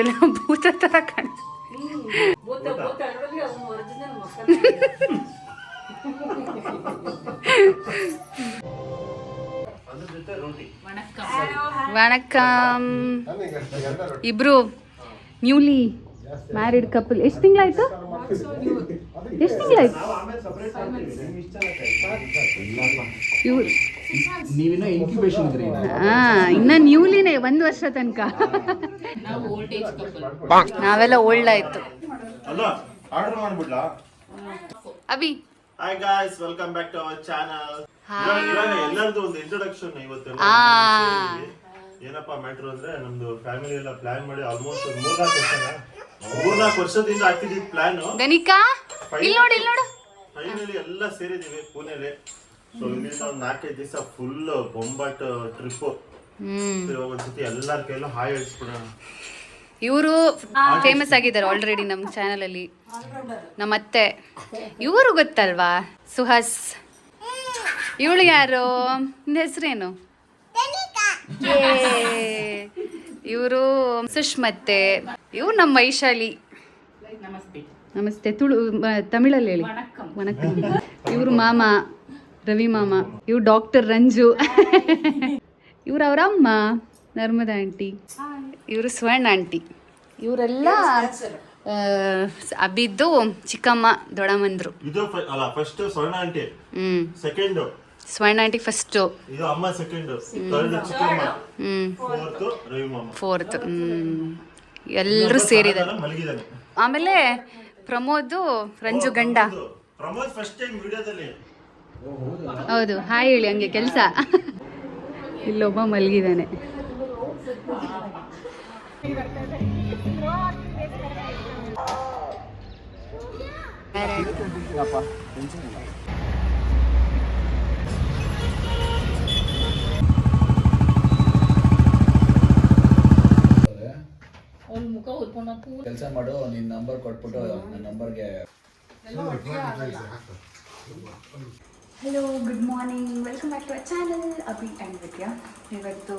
ಎಲ್ಲ ಭೂತ ತರ ಕಾಣ ವಣಕಂ ಇಬ್ರು. ನ್ಯೂಲಿ ಮ್ಯಾರಿಡ್ ಕಪಲ್ ಎಷ್ಟು ತಿಂಗಳಾಯ್ತು? ಎಷ್ಟು ತಿಂಗಳಾಯ್ತು ನೀವಿನ್ನ ಇನ್ಕ್ಯುಬೇಷನ್ ಇದ್ರಿ ಹಾ ಇನ್ನ ನ್ಯೂಲಿನೇ ಒಂದು ವರ್ಷ ತನಕ. ನಾವೆಲ್ಲ ಓಲ್ಡ್ ಆಯ್ತು. ಅಲ್ಲ order ಮಾಡ್ಬಿಡ್ಲಾ? Abhi. Hi guys welcome back to our channel ಎಲ್ಲರದು ಒಂದು ಇಂಟ್ರೊಡಕ್ಷನ್ ಇವತ್ತು ಆ. ಏನಪ್ಪ ಮ್ಯಾಟ್ರು ಅಂದ್ರೆ ನಮ್ದು ಫ್ಯಾಮಿಲಿ ಎಲ್ಲ ಪ್ಲಾನ್ ಮಾಡಿ ಆಲ್ಮೋಸ್ಟ್ ಮೂರ್ನಾಲ್ಕು ವರ್ಷನ? ಮೂರ್ನಾಲ್ಕು ವರ್ಷದಿಂದ ಹಾಕಿದ್ವಿ ಪ್ಲಾನ್ ಗಣಿಕಾ? ಇಲ್ಲಿ ನೋಡು ಇಲ್ಲಿ ನೋಡು. ಫೈನಲಿ ಎಲ್ಲ ಸೇರಿದೀವಿ ಪುಣೆಲಿ. ಸೊ ಇಲ್ಲಿಂದ ಒಂದು ನಾಲ್ಕೈದು ದಿವಸ ಫುಲ್ ಬೊಂಬಾಟ್ ಟ್ರಿಪ್ ಹ್ಮ್. ಇವಾಗ ಒಂದ್ಸತಿ ಎಲ್ಲರ ಕೈಲೂ ಹಾಯ್ ಹೇಳ್ಸ್ಬಿಡೋಣ. ಇವರು ಫೇಮಸ್ ಆಗಿದ್ದಾರೆ ಆಲ್ರೆಡಿ ನಮ್ಮ ಚಾನಲ್ ಅಲ್ಲಿ. ನಮ್ಮ ಅತ್ತೆ ಇವರು ಗೊತ್ತಲ್ವಾ? ಸುಹಾಸ್. ಇವಳು ಯಾರು? ನಿನ್ನ ಹೆಸರೇನು? ಇವರು ಸುಷ್ಮತ್ತೆ ಇವು ನಮ್ಮ ವೈಶಾಲಿ. ನಮಸ್ತೆ. ತುಳು ತಮಿಳಲ್ಲಿ ಹೇಳಿ. ವನಕಂ ಇವರು ಮಾಮ ರವಿ ಮಾಮ ಇವ್ರು ಡಾಕ್ಟರ್ ರಂಜು. ಇವ್ರು ಅವ್ರ ಅಮ್ಮ ನರ್ಮದಾ ಆಂಟಿ. ಇವರು ಸ್ವರ್ಣ ಆಂಟಿ. ಇವರೆಲ್ಲ ಅಬ್ಬಿದ್ದು ಚಿಕ್ಕಮ್ಮ ದೊಡ್ಡಮ್ಮಂದ್ರು. ಇದು ಅಲ್ಲ ಫಸ್ಟ್ ಸ್ವರ್ಣ ಆಂಟಿ. ಹ್ಮ್. ಸೆಕೆಂಡ್ ಸ್ವರ್ಣ ಆಂಟಿ ಫಸ್ಟು ಇದು ಅಮ್ಮ ಸೆಕೆಂಡ್ ಥರ್ಡ್ ಚಿಕ್ಕಮ್ಮ. ಹ್ಮ್. ಫೋರ್ತ್ ರವಿ ಮಾಮ ಫೋರ್ತ್ ಎಲ್ಲರೂ ಸೇರಿದ್ದಾರೆ. ಆಮೇಲೆ ಪ್ರಮೋದ್ ರಂಜು ಗಂಡ. ಹೌದು. ಪ್ರಮೋದ್ ಫಸ್ಟ್ ಟೈಮ್ ವಿಡಿಯೋದಲ್ಲಿ. ಹೌದು ಹಾಯ್ ಹೇಳಿ ಹಂಗೆ ಕೆಲಸ. ಇಲ್ಲೊಬ್ಬ ಮಲಗಿದ್ದಾನೆ. ಕೆಲಸ ಮಾಡು ನಿನ್ ನಂಬರ್ ಕೊಟ್ಬಿಟ್ಟು ನನ್ನ ನಂಬರ್ಗೆ hello good morning welcome back to a channel Abhi and Vidya ಇವತ್ತು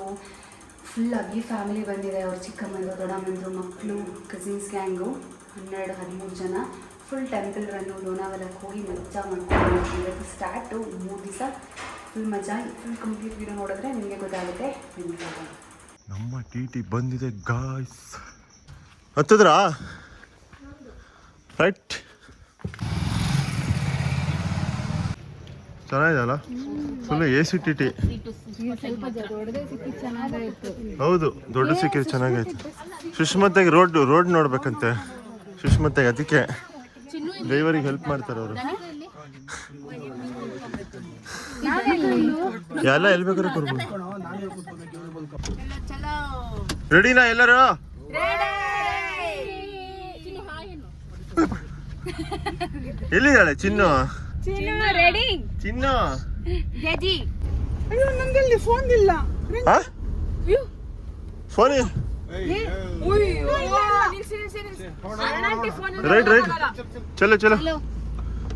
ಫುಲ್ ಅಭಿ ಫ್ಯಾಮಿಲಿ ಬಂದಿದೆ. ಅವ್ರ ಚಿಕ್ಕಮ್ಮಂದು ದೊಡ್ಡಮ್ಮಂದು ಮಕ್ಕಳು ಕಸಿನ್ಸ್ ಗ್ಯಾಂಗು ಹನ್ನೆರಡು ಹದಿಮೂರು ಜನ. ಫುಲ್ ಟೆಂಪಲ್ ರನ್ನು ಲೋನಾವಲಕ್ಕೆ ಹೋಗಿ ಮಜಾ ಮಾಡ್ಕೊಂಡು ಇವತ್ತು ಸ್ಟಾರ್ಟು ಮೂರು ದಿವಸ ಫುಲ್ ಮಜಾ ಫುಲ್ ಕಂಪ್ಲೀಟ್ ವಿಡಿಯೋ ನೋಡಿದ್ರೆ ನಿಮಗೆ ಗೊತ್ತಾಗುತ್ತೆ. ನಿಮಗೆ ನಮ್ಮ ಟಿ ಟಿ ಬಂದಿದೆ ಗಾಯ್ಸ್ ಹತ್ತದ್ರಾ? ರೈಟ್ ಚೆನ್ನಾಗಿದೆ ಅಲ್ಲ full A C T T ಹೌದು, ದೊಡ್ಡ ಸಿಕ್ಕಿದ್ರೆ ಚೆನ್ನಾಗೈತೆ. ಸುಷ್ಮತೆಗೆ ರೋಡ್ ರೋಡ್ ನೋಡ್ಬೇಕಂತೆ. ಸುಷ್ಮತ್ತಾಗಿ ಅದಕ್ಕೆ ಡ್ರೈವರಿಗೆ ಹೆಲ್ಪ್ ಮಾಡ್ತಾರೆ ಅವರು. ಎಲ್ಲ ಎಲ್ಲಿ ಬೇಕಾದ್ರೆ ಕೊಡ್ಬೋದು. ರೆಡಿನಾ ಎಲ್ಲರೂ? ಎಲ್ಲಿದ್ದಾಳೆ ಚಿನ್ನು? ಚಿನ್ನು ಆ? ಫೋನ್ ಇಲ್ಲ. ಫೋನ್ ರೈಟ್ ರೈಟ್ ಚಲೋ ಚಲೋ.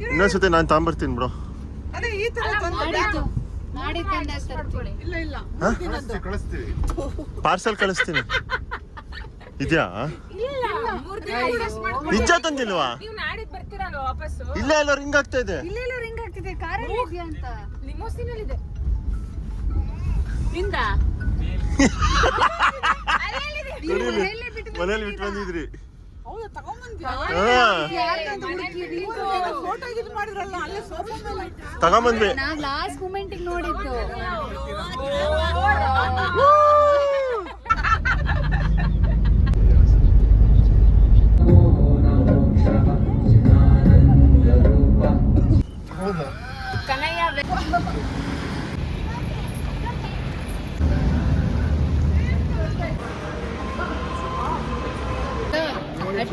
ಇನ್ನೊಂದ್ಸತಿ ನಾನು ತಾಂಬರ್ತೀನಿ ಬ್ರೋ ಪಾರ್ಸಲ್ ಕಳಿಸ್ತೀನಿ. ಇದೆಯಾ ನಿಜ ತಂದಿಲ್ವಾ ಇಲ್ಲ ಎಲ್ಲ ರಿಂಗ್ ಆಗ್ತಾ ಇದೆ ಮನೇಲಿ ಬಿಟ್ಟು ಬಂದಿದ್ರಿ. ತಗೊಂಬಂದ್ವಿ ಲಾಸ್ಟ್ ಮೂಮೆಂಟ್ ನೋಡಿದ್ದು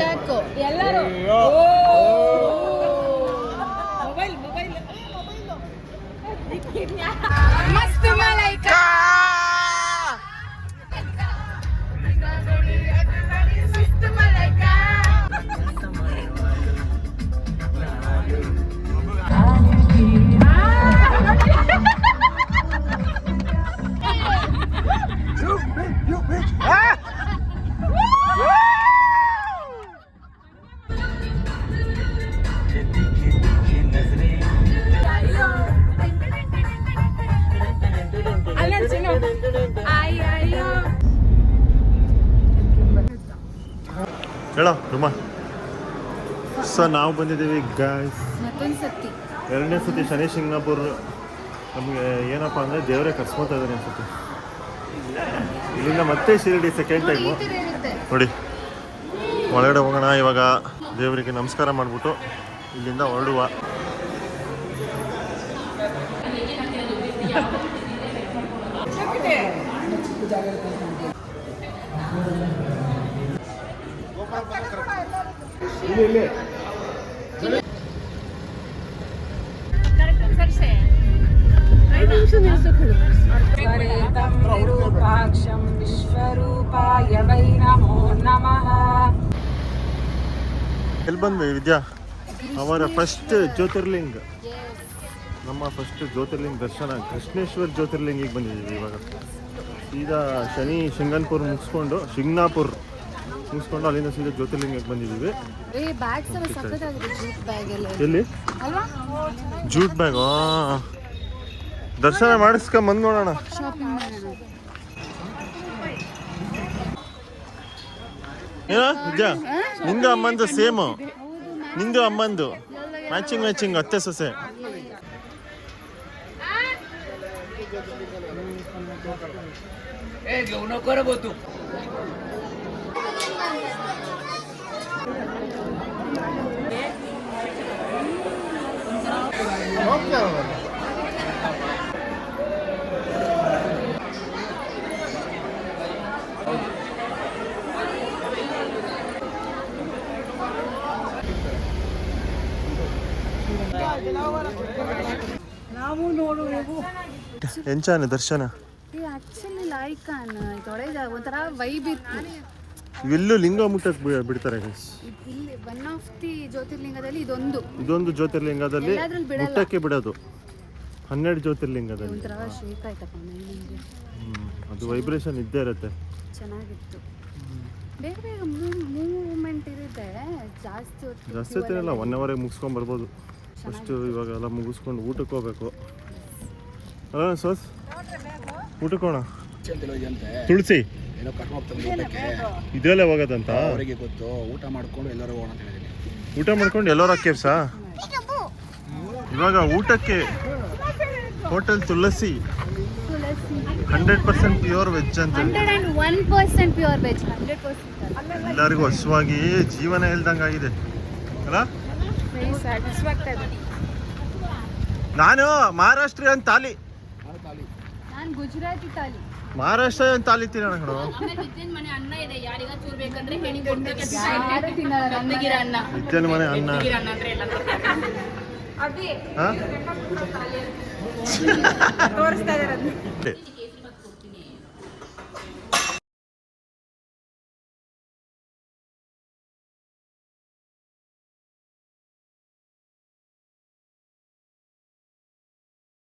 ಅಟ್ಯಾಕು ಎಲ್ಲರೂ. ಹೇಳ ರುಮಾ. ಸರ್ ನಾವು ಬಂದಿದ್ದೀವಿ ಗಾಯ್ಸ್ ಎರಡನೇ ಸತಿ ಶನಿ ಸಿಂಗ್ನಾಪುರ್ ನಮಗೆ ಏನಪ್ಪ ಅಂದರೆ ದೇವರೇ ಕರ್ಸ್ಕೊತಾ ಇದ್ದಾನೆ ಅನ್ಸುತ್ತೆ. ಇಲ್ಲಿಂದ ಮತ್ತೆ ಶಿರಡಿ ಸೆಕೆಂಡ್ ಟೈಮು ನೋಡಿ. ಒಳಗಡೆ ಹೋಗೋಣ ಇವಾಗ ದೇವರಿಗೆ ನಮಸ್ಕಾರ ಮಾಡಿಬಿಟ್ಟು ಇಲ್ಲಿಂದ ಹೊರಡುವ. ರೂಪಾಕ್ಷಂ ವಿಶ್ವರೂಪಾಯ ವೈ ನಮೋ ನಮಃ ಎಲ್ಲಿ ಬಂದ್ವಿ ವಿದ್ಯಾ? ಅವರ ಫಸ್ಟ್ ಜ್ಯೋತಿರ್ಲಿಂಗ್. ನಮ್ಮ ಫಸ್ಟ್ ಜ್ಯೋತಿರ್ಲಿಂಗ್ ದರ್ಶನ, ಕೃಷ್ಣೇಶ್ವರ್ ಜ್ಯೋತಿರ್ಲಿಂಗಿಗೆ ಬಂದಿದ್ದೀವಿ ಇವಾಗ. ಸೀದಾ ಶನಿ, ಶಿಂಗನ್ಪುರ್ ಮುಗಿಸ್ಕೊಂಡು ಶಿಂಗ್ನಾಪುರ್. ಮುಗಿಸ್ಕೊಂಡು ಅಲ್ಲಿಂದ ಸೀದಾ ಜ್ಯೋತಿರ್ಲಿಂಗಕ್ಕೆ ಬಂದಿದ್ದೀವಿ. ಏ ಎಲ್ಲ ಜೂಟ್ ಬ್ಯಾಗ್ ದರ್ಶನ ಮಾಡಿಸ್ಕೊಂಡ್ ಬಂದ್ ನೋಡೋಣ. ಏನ ನಿಂದು ಅಮ್ಮಂದು ಸೇಮು. ನಿಂದು ಅಮ್ಮಂದು. ಮ್ಯಾಚಿಂಗ್ ಮ್ಯಾಚಿಂಗ್ ಅತ್ತೆ ಸೊಸೆ. ಎಂಚಾನೆ ದರ್ಶನ? ಆಕ್ಚುಲಿ ಲೈಕ್ ಇದೊಳಗೆ ಒಂಥರ ವೈಬ್ ಇತ್ತು. ಇವೆಲ್ಲೂ ಲಿಂಗ ಮುಟ್ಟಕ್ ಬಿಡ್ತಾರೆ guys. ಇಲ್ಲಿ ಒನ್ ಆಫ್ ದಿ ಜ್ಯೋತಿರ್ಲಿಂಗದಲ್ಲಿ ಇದೊಂದು. ಇದೊಂದು ಜ್ಯೋತಿರ್ಲಿಂಗದಲ್ಲಿ. ಮುಟ್ಟಕ್ಕೆ ಬಿಡೋದು. ಹನ್ನೆರಡು ಜ್ಯೋತಿರ್ಲಿಂಗದಲ್ಲಿ. ಒಂಥರ ಶೇಕ್ ಆಯ್ತಪ್ಪ ಮೈನಿಗೆ ಅದು ವೈಬ್ರೇಷನ್ ಇದ್ದೇ ಇರುತ್ತೆ. ಚೆನ್ನಾಗಿತ್ತು. ಬೇಗ ಬೇಗ ಮೂವ್ಮೆಂಟ್ ಇರುತ್ತೆ. ಜಾಸ್ತಿ ಜಾಸ್ತಿ ಹೊತ್ತೇನಿಲ್ಲ ಒನ್ ಅವರೇ ಮುಗಿಸ್ಕೊಂಡ್ ಬರ್ಬೋದು. ಫಸ್ಟ್ ಇವಾಗ ಎಲ್ಲ ಮುಗಿಸ್ಕೊಂಡು ಊಟಕ್ಕೆ ಹೋಗ್ಬೇಕು. ಅಲ್ಲ ಸೋಸ್? ಊಟಕ್ಕೆ ಹೋಣ ತುಳಸಿ. ಏನೋ ಕರ್ಕೊಂಡು ಹೋಗ್ತಾರೆ ಊಟಕ್ಕೆ. ಇದೆಲ್ಲ ಹೋಗೋದಂತ? ಅವರಿಗೆ ಗೊತ್ತು ಊಟ ಮಾಡ್ಕೊಂಡು ಎಲ್ಲರೂ ಹೋಗೋಣ ಅಂತ ಹೇಳಿದ್ದೀನಿ ಊಟ ಮಾಡ್ಕೊಂಡು ಎಲ್ಲರೂ ಕೇವ್ಸಾ ಇವಾಗ ಊಟಕ್ಕೆ hotel Tulasi. Tulasi hundred percent pure veg ಅಂತ ಎಲ್ಲರಿಗೂ ಹಸುವಾಗಿ ಜೀವನ ಇಲ್ದಂಗಾಗಿದೆ ಅಲ್ಲ? ವೆರಿ ಸ್ಯಾಟಿಸ್ಫ್ಯಾಕ್ಟರಿ ನಾನು ಮಹಾರಾಷ್ಟ್ರೀಯನ್ ತಾಲಿ. ನಾನು ಗುಜರಾತಿ ತಾಲಿ. ಮಹಾರಾಷ್ಟ್ರೀಯನ್ ತಾಲಿ ತಿನ್ನೋಣ ಕಣೋ. ಯಾರು ತಿನ್ನಲ್ಲ ನನ್ನಗಿರ ಅನ್ನ. ವಿದ್ಯನ ಮನೆ ಅನ್ನ. ಹಾ?